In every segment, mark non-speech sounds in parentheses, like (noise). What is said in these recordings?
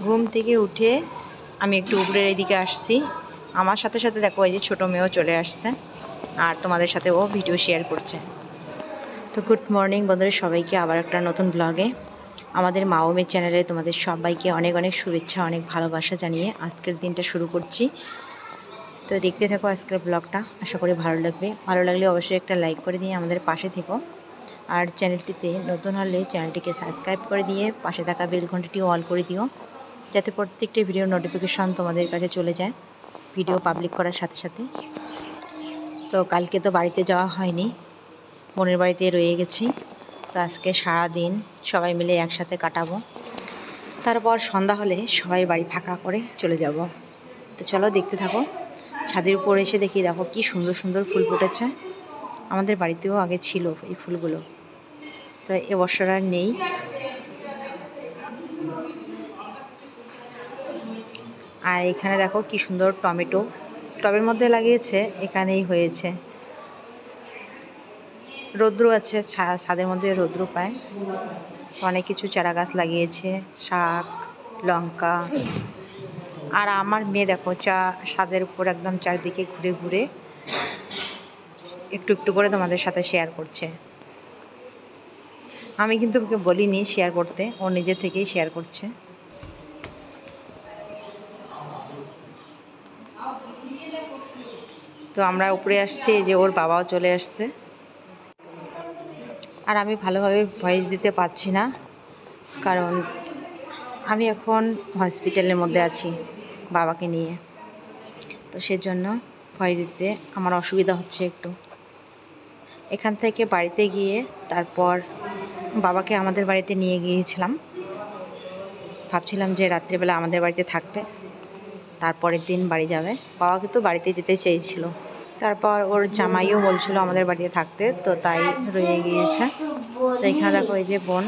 ঘুম থেকে উঠে আমি একটু উপরের এদিকে আসছি। আমার সাথে সাথে দেখো এই যে ছোটো মেয়েও চলে আসছে আর তোমাদের সাথে ও ভিডিও শেয়ার করছে। তো গুড মর্নিং বন্ধুরা, সবাইকে আবার একটা নতুন ব্লগে। আমাদের মাওমের চ্যানেলে তোমাদের সবাইকে অনেক অনেক শুভেচ্ছা, অনেক ভালোবাসা জানিয়ে আজকের দিনটা শুরু করছি। তো দেখতে থাকো আজকের ব্লগটা, আশা করি ভালো লাগবে। ভালো লাগলে অবশ্যই একটা লাইক করে দিয়ে আমাদের পাশে থেকো। আর চ্যানেলটিতে নতুন হলে চ্যানেলটিকে সাবস্ক্রাইব করে দিয়ে পাশে থাকা বেল ঘন্টাটি অল করে দিও। যাতে প্রত্যেকটি ভিডিও নোটিফিকেশন তোমাদের কাছে চলে যায় ভিডিও পাবলিক করার সাথে সাথে। তো কালকে তো বাড়িতে যাওয়া হয়নি, বোনের বাড়িতে রয়ে গেছি। তো আজকে সারা দিন সবাই মিলে একসাথে কাটাবো। তারপর সন্ধ্যা হলে সবাই বাড়ি ফাঁকা করে চলে যাব। তো চলো দেখতে থাকো, ছাদের উপর এসে দেখি দেখো কি সুন্দর সুন্দর ফুল ফুটেছে। আমাদের বাড়িতেও আগে ছিল এই ফুলগুলো। তো এবছর আর নেই। আর এখানে দেখো কি সুন্দর টমেটো। টবের মধ্যে লাগিয়েছে, এখানেই হয়েছে। রৌদ্র আছে ছাদের মধ্যে রৌদ্র পায়। অনেক কিছু চারা গাছ লাগিয়েছে, শাক, লঙ্কা। আর আমার মেয়ে দেখো চা, ছাদের উপর একদম চারদিকে ঘুরে ঘুরে একটু একটু করে তোমাদের সাথে শেয়ার করছে। আমি কিন্তু ওকে বলিনি শেয়ার করতে, ও নিজে থেকেই শেয়ার করছে। তো আমরা উপরে আসছি যে ওর বাবাও চলে আসছে। আর আমি ভালোভাবে ভয়েস দিতে পারছি না, কারণ আমি এখন হসপিটালের মধ্যে আছি বাবাকে নিয়ে। তো সেজন্য ভয়েস দিতে আমার অসুবিধা হচ্ছে একটু। এখান থেকে বাড়িতে গিয়ে তারপর বাবাকে আমাদের বাড়িতে নিয়ে গিয়েছিলাম। ভাবছিলাম যে রাত্রিবেলা আমাদের বাড়িতে থাকবে। তারপরের দিন বাড়ি যাবে। বাবা কিন্তু বাড়িতে যেতে চেয়েছিল। তারপর ওর জামাইও বলছিল আমাদের বাড়িতে থাকতে, তো তাই রয়ে গিয়েছে। তো এখানে দেখো এই যে বোন,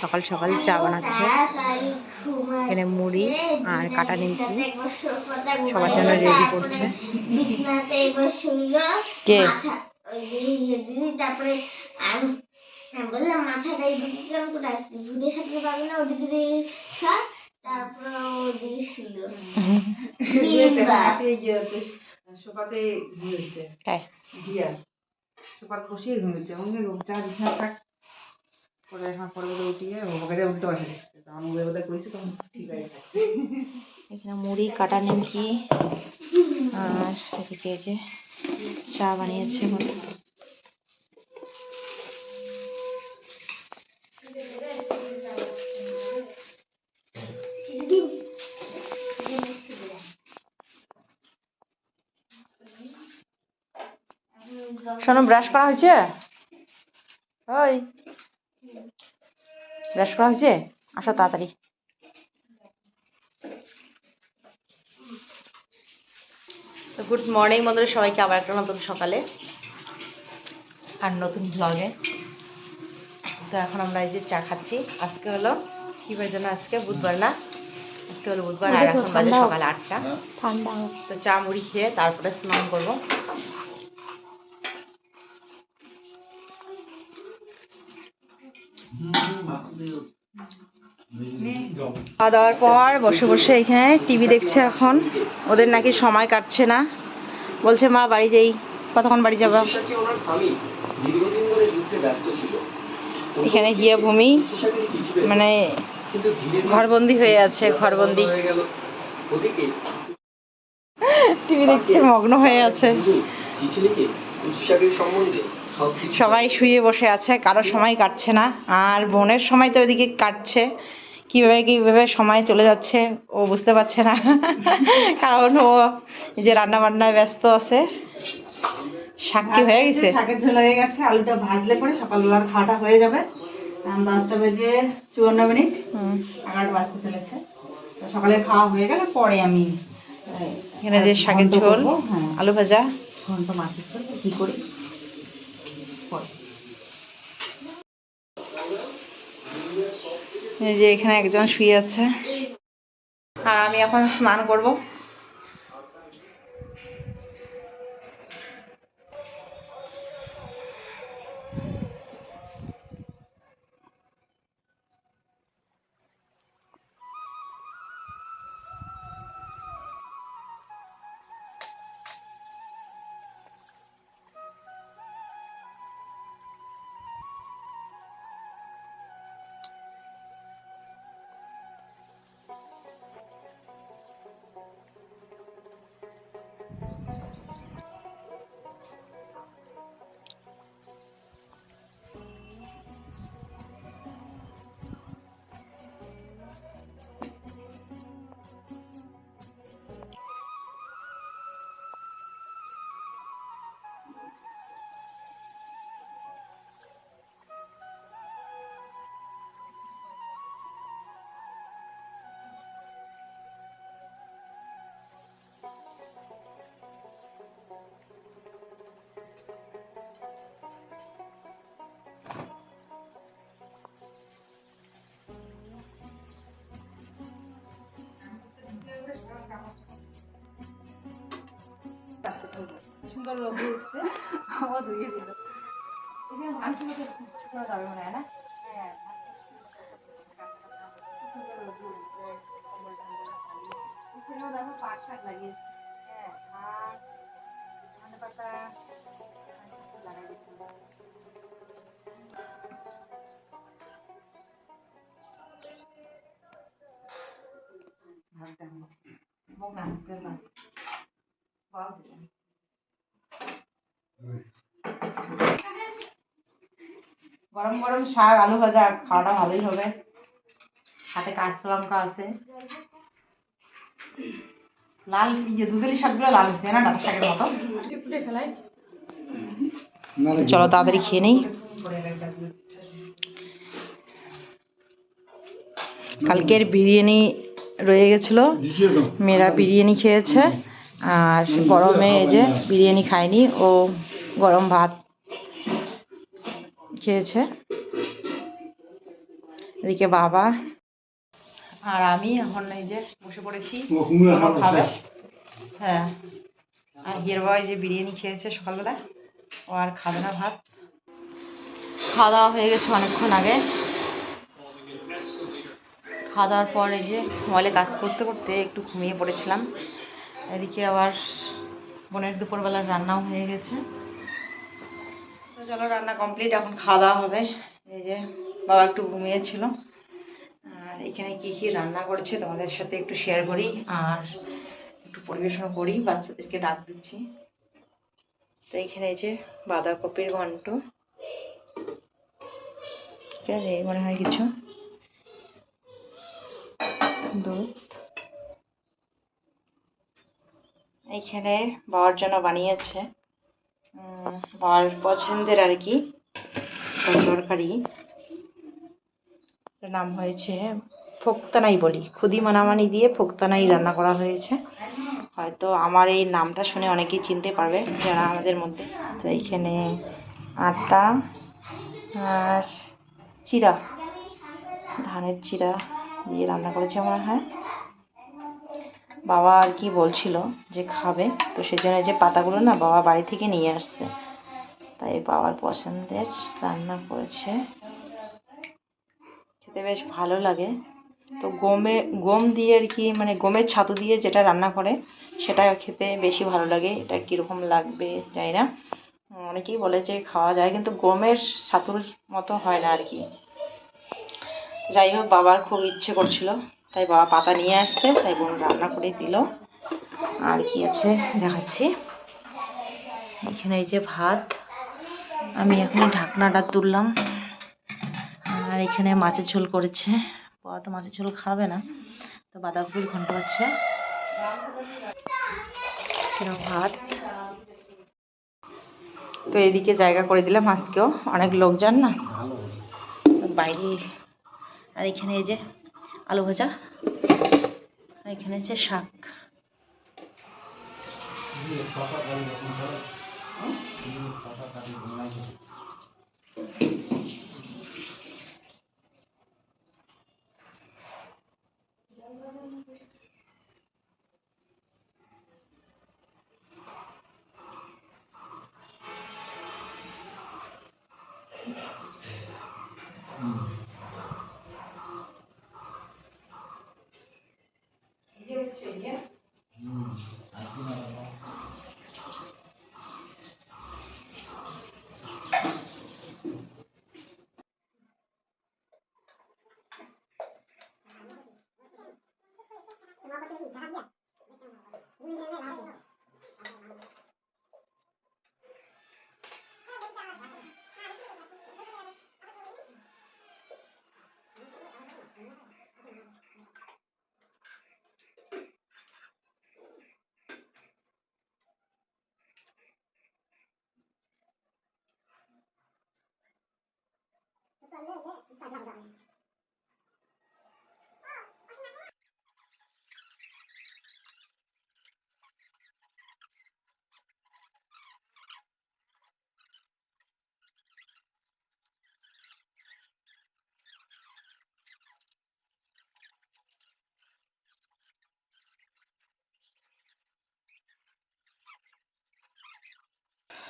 সকাল সকাল চা বানাচ্ছে। এখানে মুড়ি আর কাটা নিমকি সবার জন্য রেডি করছে। কে? তারপরে বললাম মাথাটা কেমন করে আসছে সাথে না, ওদিকে সোফাতে ঘুমিয়েছে। হ্যাঁ। দিয়া বিছানা থাক পরে এখন পরে বলে উঠিয়ে দিয়ে উল্টো তখন ঠিক আছে থাকছে এখানে মুড়ি কাটা নিমকি আর এদিকে এই যে চা বানিয়েছে। বোন শোনো ব্রাশ করা হয়েছে? ওই। ব্রাশ করা হয়েছে? আসো তাড়াতাড়ি। তো গুড মর্নিং বন্ধুরা সবাইকে আবার একটা নতুন সকালে আর নতুন ব্লগে তো এখন আমরা এই যে চা খাচ্ছি। আজকে হলো কি বার যেন আজকে? বুধবার না? আজকে হলো বুধবার আর এখন বাজে সকাল আটটা। ঠান্ডা। তো চা মুড়ি খেয়ে তারপরে স্নান করব। খাওয়া দাওয়ার পর বসে বসে এখানে টিভি দেখছে এখন। ওদের নাকি সময় কাটছে না। বলছে, মা, বাড়ি যাই। কতক্ষণ বাড়ি যাব? এখানে গিয়ে ভূমি মানে ঘরবন্দি হয়ে আছে, ঘরবন্দি। টিভি দেখতে মগ্ন হয়ে আছে। সম্বন্ধে সবাই শুয়ে বসে আছে কারও সময় কাটছে না। আর বোনের সময় তো ওইদিকে কাটছে। কীভাবে কীভাবে সময় চলে যাচ্ছে ও বুঝতে পারছে না। (laughs) কারণ ও এই যে রান্না বান্নায় ব্যস্ত আছে। সাক্ষী হয়ে গেছে। শাকের ঝোল হয়ে গেছে আলুটা ভাজলে পরে সকালবেলার খাওয়াটা হয়ে যাবে। দশটা বেজে চুয়ান্ন মিনিট। এগারোটা বাজতে চলেছে। সকালে খাওয়া হয়ে গেলে পরে আমি এখানে যে শাকের ঝোল হ্যাঁ। আলু ভাজা। ঘন্ট মাছের ঝোল কি করি? এই যে এখানে একজন শুয়ে আছে। আর আমি এখন স্নান করব। সুন্দর রোদ উঠছে ও ধুয়ে দিল শুকনো যাবে মনে হয় না হ্যাঁ সুন্দর শাক লাগিয়েছে হ্যাঁ শাক ধনে পাতা ভাতটা হোক না তেল না বল দিলাম গরম গরম শাক, আলু ভাজা খাওয়াটা ভালোই হবে। হাতে কাঁচা লঙ্কা আছে। লাল ইয়ে দুধেলি শাকগুলো লাল হচ্ছে না ডাটা শাকের মতো? চলো তাড়াতাড়ি খেয়ে নেই। কালকের বিরিয়ানি রয়ে গেছিল। মেয়েরা বিরিয়ানি খেয়েছে। আর গরমে এই যে বিরিয়ানি খায়নি, ও গরম ভাত খেয়েছে। এদিকে বাবা আর আমি এখন এই যে বসে পড়েছি। খাবে। হ্যাঁ। আর হিয়ার বাবা যে বিরিয়ানি খেয়েছে সকালবেলা। ও আর খাবে না ভাত। খাওয়া দাওয়া হয়ে গেছে অনেকক্ষণ আগে। খাওয়া দাওয়ার পর এই যে মোবাইলে কাজ করতে করতে একটু ঘুমিয়ে পড়েছিলাম। এদিকে আবার বোনের দুপুরবেলার রান্নাও হয়ে গেছে। চলো, রান্না কমপ্লিট এখন খাওয়া দাওয়া হবে। এই যে বাবা একটু ঘুমিয়েছিল। আর এখানে কি কি রান্না করেছে তোমাদের সাথে একটু শেয়ার করি, আর একটু পরিবেশন করি, বাচ্চাদেরকে ডাক দিচ্ছি। তো এখানে এই যে বাঁধাকপির ঘন্ট। ঠিক আছে মনে হয় কিছু। দুধ। এইখানে বাবার জন্য বানিয়েছে। বাবার পছন্দের আর কি তরকারি। নাম হয়েছে ফোক্তানাই বলি। খুদি মানামানি দিয়ে ফোক্তানাই রান্না করা হয়েছে। হয়তো আমার এই নামটা শুনে অনেকেই চিনতে পারবে, যারা আমাদের মধ্যে। তো এইখানে আটা আর চিরা, ধানের চিরা দিয়ে রান্না করেছে মনে হয়। বাবা আর কি বলছিল যে খাবে। তো সেজন্য যে পাতাগুলো না বাবা বাড়ি থেকে নিয়ে আসছে। তাই বাবার পছন্দের রান্না করেছে। খেতে বেশ ভালো লাগে। তো গমে, গম দিয়ে আর কি মানে গমের ছাতু দিয়ে যেটা রান্না করে, সেটা খেতে বেশি ভালো লাগে। এটা কীরকম লাগবে জানি না। অনেকেই বলে যে খাওয়া যায়, কিন্তু গমের ছাতুর মতো হয় না আর কি। যাই হোক, বাবার খুব ইচ্ছে করছিল। তাই বাবা পাতা নিয়ে আসছে, তাই বোন রান্না করে দিল। আর কি আছে দেখাচ্ছি। এখানে এই যে ভাত। আমি এখন ঢাকনাটা তুললাম। আর এখানে মাছের ঝোল করেছে। বাবা তো মাছের ঝোল খাবে না, তো বাঁধাকপির ঘন্ট হচ্ছে ভাত। তো এদিকে জায়গা করে দিলাম আজকেও। অনেক লোকজন না। বাইরে আর এখানে এই যে আলু ভাজা আর এখানে হচ্ছে শাক।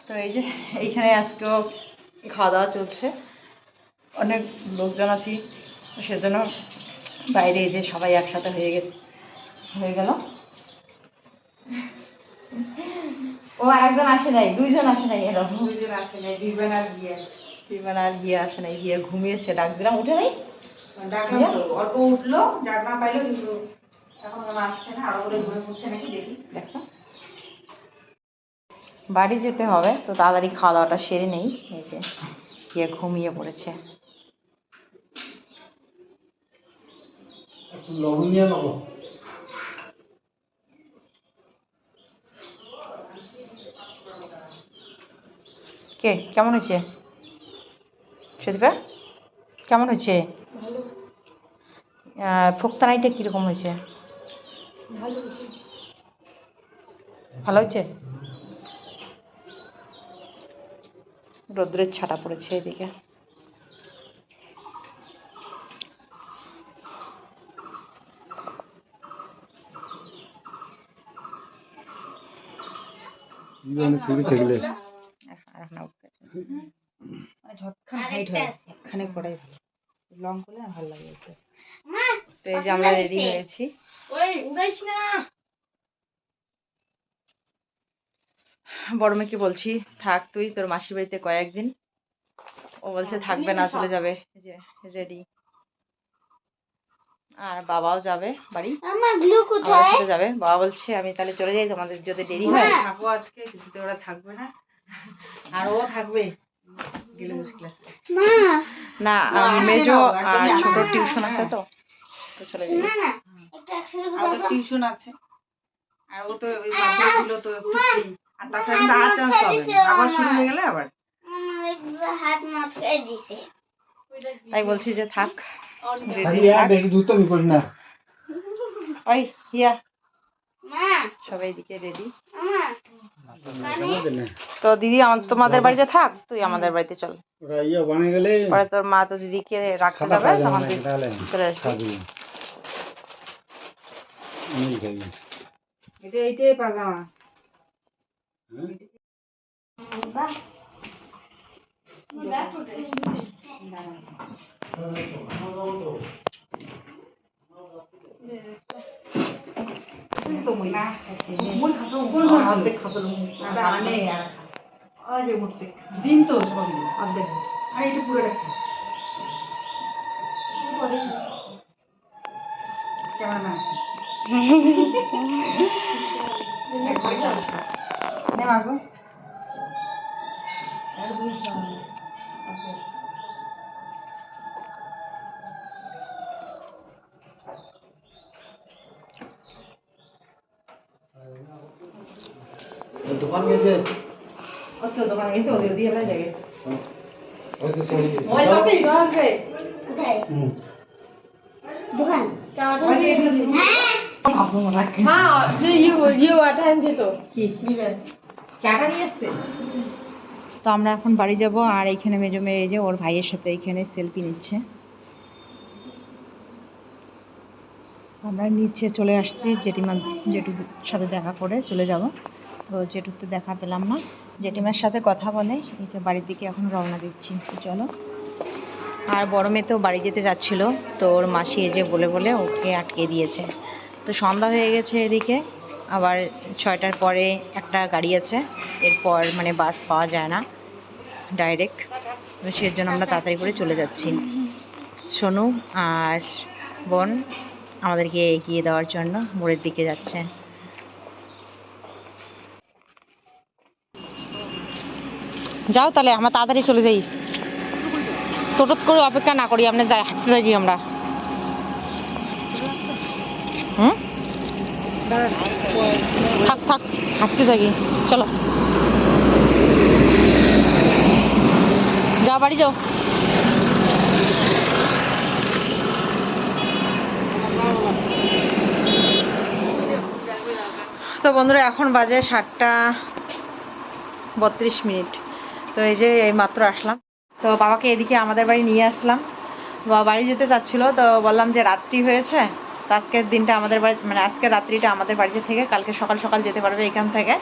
তো এই যে এইখানে আজকেও খাওয়া দাওয়া চলছে। অনেক লোকজন আছি সেজন্য বাইরে যে সবাই একসাথে হয়ে গেছে হয়ে গেল। ও একজন আসে নাই দুইজন আসে নাই এরকম। দুইজন আসে নাই দিবেন আর গিয়ে বিমান আর গিয়ে আসে নাই গিয়ে ঘুমিয়েছে। ডাক দিলাম উঠে নাই? অল্প উঠল ডাক না পাইলো কিন্তু এখন আসছে না আরও করে ঘুরে ঘুরছে নাকি দেখি। দেখো। বাড়ি যেতে হবে তো তাড়াতাড়ি খাওয়া দাওয়াটা সেরে নেই এই যে গিয়ে ঘুমিয়ে পড়েছে। লবণ নিয়ে নেব। কে কেমন হয়েছে? সুদীপা কেমন হয়েছে? ফুক্তানাইটা কীরকম হয়েছে। ভালো হয়েছে? রোদ্রের ছাটা পড়েছে এদিকে। জীবনে শুরু থাকলে। আর এখন উঠতে মানে ঝটখান হাইট হয়। এখানে করাই ভালো। লং করলে না ভালো লাগে একটু। তো এই যে আমরা রেডি হয়েছি। ওই উড়াইস না। বড় মেয়েকে বলছি থাক তুই তোর মাসির বাড়িতে কয়েকদিন। ও বলছে থাকবে না চলে যাবে। যে রেডি আর বাবাও যাবে বাড়ি। আমার গ্লু আমার সাথে যাবে। বাবা বলছে আমি তাহলে চলে যাই তোমাদের যদি দেরি হয়। হ্যাঁ। থাকব আজকে কিছুতে ওরা থাকবে না। আর ও থাকবে। গেলে মুশকিল আছে। না না, আম, মেজো আর ছোট টিউশন আছে হ্যাঁ। তো তো চলে যাই। না না একটা একসাথে আর টিউশন আছে। আর ও তো দিলো তো একটু আর তাছাড়া আর চান্স পাবে আবার শুরু হয়ে গেলে আবার। হাত মাথায় দিছে। তাই বলছি যে থাক। না। ওই হিয়া সবাই দিকে রেডি তো দিদি আমার- তোমাদের বাড়িতে থাক তুই আমাদের বাড়িতে চল। পরে তোর মা তো দিদিকে রাখতে যাবে যাবে তখন চলে আসবি। খাবি। আমি খাবি। এটা এইটাই পাজামা বাহ। দিন তো অর্ধেক আর এটা পুরো রাখি ক্যামেরাম্যান নে মাগো আর দুই দোকান গেছে অত দোকানে গেছে ওদের দিয়ে এলা যাবে। ওই তো সরি ওই কোথায়? দোকান। ওই যে এগুলো দিয়ে- হ্যাঁ এসছে? তো আমরা এখন বাড়ি যাব আর এইখানে মেজো মেয়ে এই যে ওর ভাইয়ের সাথে এইখানে সেলফি নিচ্ছে। আমরা নিচে চলে আসছি জেঠিমা জেঠুর সাথে দেখা করে চলে যাব। তো জেঠুর তো দেখা পেলাম না জেঠিমার সাথে কথা বলে, এই যে বাড়ির দিকে এখন রওনা দিচ্ছি চলো। আর বড় মেয়ে তো বাড়ি যেতে যাচ্ছিল, তো ওর মাসি এই যে বলে বলে ওকে আটকে দিয়েছে। তো সন্ধ্যা হয়ে গেছে এদিকে, আবার ছয়টার পরে একটা গাড়ি আছে, এরপর মানে বাস পাওয়া যায় না ডাইরেক্ট তো জন্য আমরা তাড়াতাড়ি করে চলে যাচ্ছি। সোনু আর বোন আমাদেরকে এগিয়ে দেওয়ার জন্য মোড়ের দিকে যাচ্ছে। যাও তাহলে, আমরা তাড়াতাড়ি চলে যাই। টোটো করে অপেক্ষা না করি, আমরা যাই, হাঁটতে থাকি আমরা। থাক থাক, হাঁটতে থাকি। চলো। যাও, বাড়ি যাও। তো বন্ধুরা, এখন বাজে সাতটা বত্রিশ মিনিট। তো এই যে এই মাত্র আসলাম। তো বাবাকে এদিকে আমাদের বাড়ি নিয়ে আসলাম। বাবা বাড়ি যেতে চাচ্ছিলো, তো বললাম যে রাত্রি হয়েছে, তো আজকের দিনটা আমাদের বাড়ি মানে আজকের রাত্রিটা আমাদের বাড়িতে থেকে, কালকে সকাল সকাল যেতে পারবে এখান থেকে।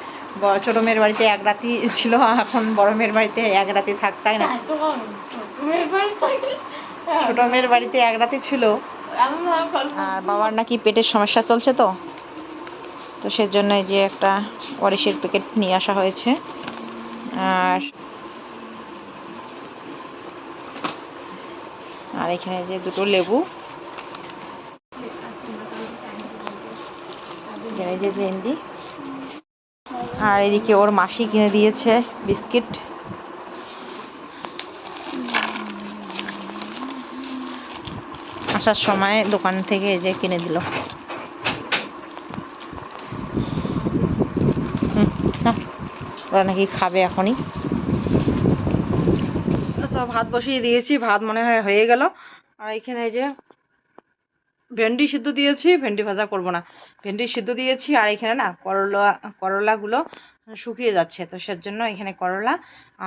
ছোটো মেয়ের বাড়িতে এক রাতি ছিল, এখন বড় মেয়ের বাড়িতে এক রাতি থাক, তাই না? ছোট মেয়ের বাড়িতে এক রাতি ছিল। আর বাবার নাকি পেটের সমস্যা চলছে তো। তো সেজন্য যে একটা ওয়ারিশের প্যাকেট নিয়ে আসা হয়েছে। আর আর এখানে যে দুটো লেবু। এখানে যে ভেন্ডি। আর এদিকে ওর মাসি কিনে দিয়েছে বিস্কিট। আসার সময় দোকান থেকে এই যে কিনে দিল। ওরা নাকি খাবে এখনই। ভাত বসিয়ে দিয়েছি, ভাত মনে হয় হয়ে গেল। আর এখানে যে ভেন্ডি সিদ্ধ দিয়েছি, ভেন্ডি ভাজা করব না। ভেন্ডি সিদ্ধ দিয়েছি, আর এখানে না করলা, করলাগুলো শুকিয়ে যাচ্ছে, তো সেজন্য এখানে করলা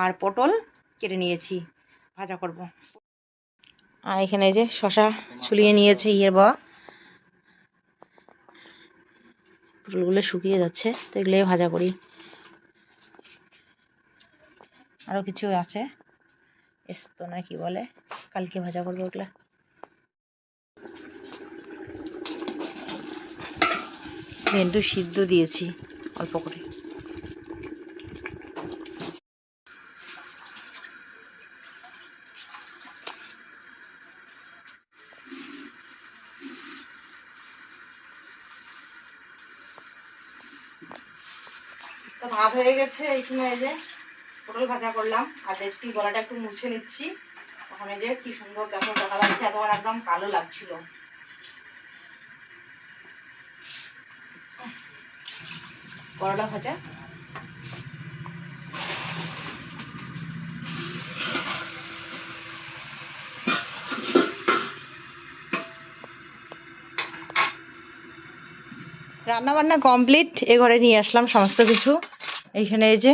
আর পটল কেটে নিয়েছি, ভাজা করব। আর এখানে যে শশা ছুলিয়ে নিয়েছে ইয়ের বাবা পটলগুলো শুকিয়ে যাচ্ছে, তো এগুলো ভাজা করি। আরও কিছু আছে। এস্তো না কি বলে? কালকে ভাজা করব ওগুলা ভেন্ডু সিদ্ধ দিয়েছি, অল্প করে। ভাত হয়ে গেছে এইখানে এই যে। পটল ভাজা করলাম, আর দেখছি গলাটা একটু মুছে নিচ্ছি। ওখানে যে কি সুন্দর দেখো, দেখা যাচ্ছে এতবার একদম কালো লাগছিল। করলা ভাজা। রান্না বান্না কমপ্লিট এ ঘরে নিয়ে আসলাম সমস্ত কিছু। এইখানে এই যে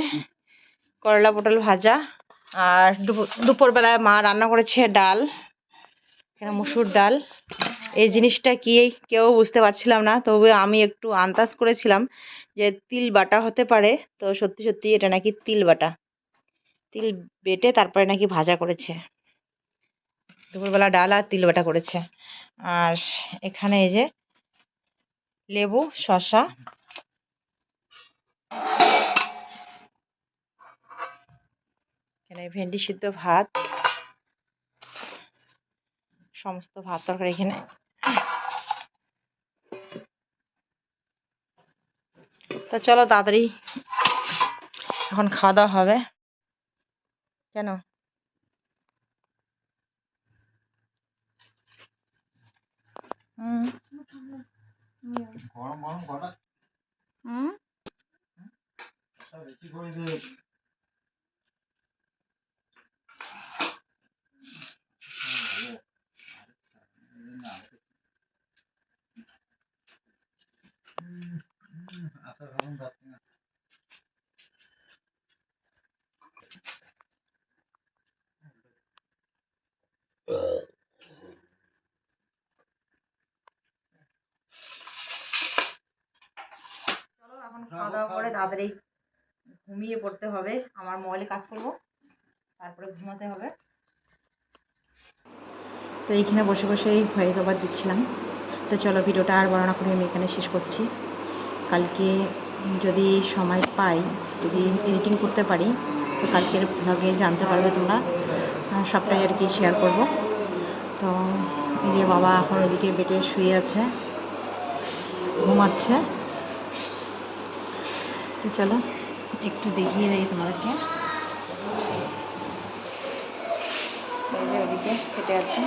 করলা পটল ভাজা আর দুপুর- দুপুরবেলায় মা রান্না করেছে ডাল মুসুর ডাল। এই জিনিসটা কি কেউ বুঝতে পারছিলাম না, তবে আমি একটু আন্দাজ করেছিলাম যে তিল বাটা হতে পারে। তো সত্যি সত্যি এটা নাকি তিল বাটা। তিল বেটে তারপরে নাকি ভাজা করেছে। দুপুরবেলা ডাল আর তিল বাটা করেছে। আর এখানে এই যে লেবু, শসা এখানে ভেন্ডি সিদ্ধ ভাত সমস্ত ভাত তরকারি এখানে। তো চলো তাড়াতাড়ি এখন খাওয়া দাওয়া হবে। কেন? হুম গরম গরম কটা হুম বেশি করে দিয়ে আচ্ছা ভালো যাচ্ছে না চলো এখন খাওয়া দাওয়া করে তাড়াতাড়ি ঘুমিয়ে পড়তে হবে আমার মোবাইলে কাজ করব তারপরে ঘুমাতে হবে তো এইখানে বসে বসেই ভয়েস ওভার দিচ্ছিলাম। তো চলো, ভিডিওটা আর বর্ণনা করে আমি এখানে শেষ করছি। কালকে যদি সময় পাই, যদি এডিটিং করতে পারি, তো কালকের ভ্লগে জানতে পারবে তোমরা। সবটাই আর কি শেয়ার করব। তো এই যে বাবা এখন ওইদিকে বেটে শুয়ে আছে, ঘুমাচ্ছে। তো চলো, একটু দেখিয়ে দিই তোমাদেরকে। এই যে ওদিকে কেটে আছে।